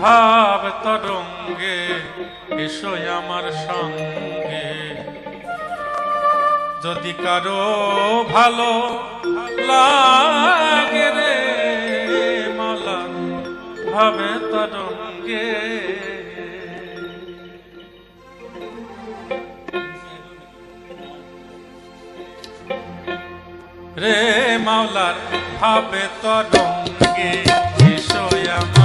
ভাব তরঙ্গে, এসো আমার সঙ্গে। যদি কারও ভালো লাগে রে মালা ভাবে তরঙ্গে। রে মাওলার ভাবে তরঙ্গে, এসো আমার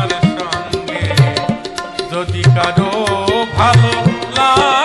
কারও ভালো লাগে।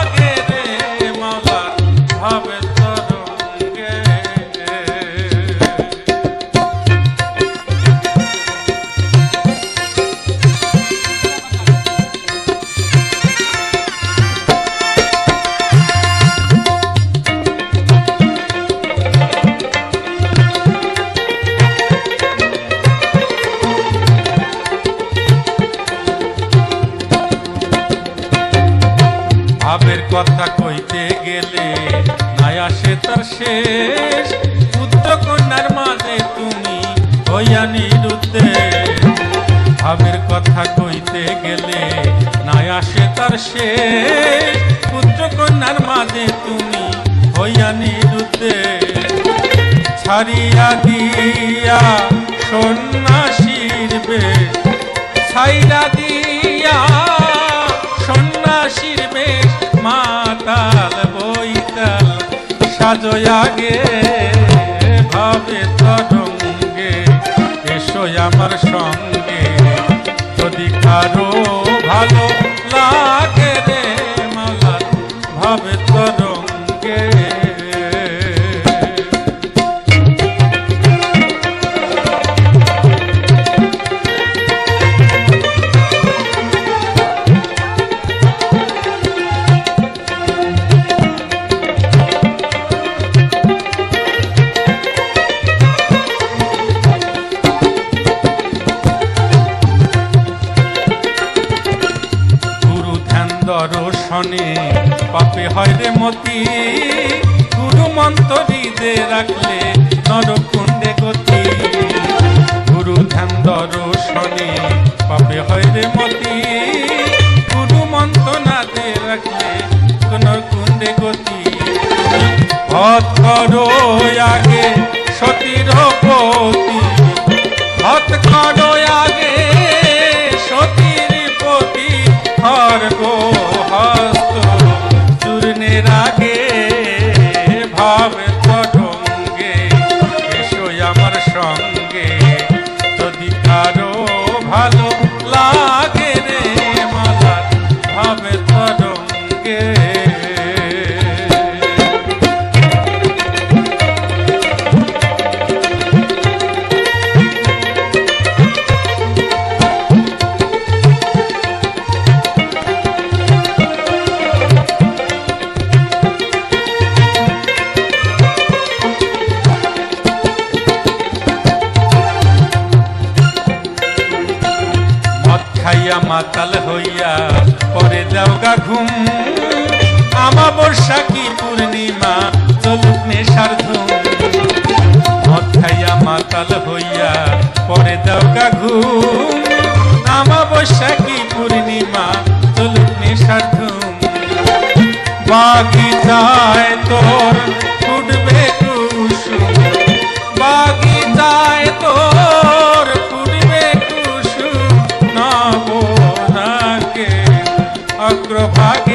কথা কইতে গেলে নাই আসে তার শেষ। পুত্র কন্যার মাঝে তুমি হইয়া নিরুতে ভাবের কথা কইতে গেলে নাই আসে তার শেষ। পুত্র কন্যার মাঝে তুমি হইয়া নিরুতে ছাড়িয়া দিয়া সন্ন্যাসীর বেশ ছাইরা দিয়া সাজয়াগে ভাবে তরঙ্গে এসো আমার সঙ্গে। যদি কারও ভালো লাগে রে মালা ভাবে তরঙ্গে দর্শনে পাপে হয় রে মতি। গুরু মন্ত্র হৃদে রাখলে নরকুণ্ডে গতি। গুরু ধ্যান দর্শনে পাপে হয় রে মতি। গুরু মন্ত্র না দে রাখলে নরকুণ্ডে গতি। ভত করো আগে সতীর পতি ভত করো আগে আগে ভাবে তরঙ্গে এসো আমার সঙ্গে। যদি কারও ভালো খাইয়া মাতাল হইয়া পরে দেওগা ঘুম। আমাবস্যা কি পূর্ণিমা, চলুক নেশার ধুম। মাতাল হইয়া পরে দেওগা ঘুম। আমাবস্যা কি পূর্ণিমা, চলুক নেশার ধুম। বাগিচায় অগ্রভাগ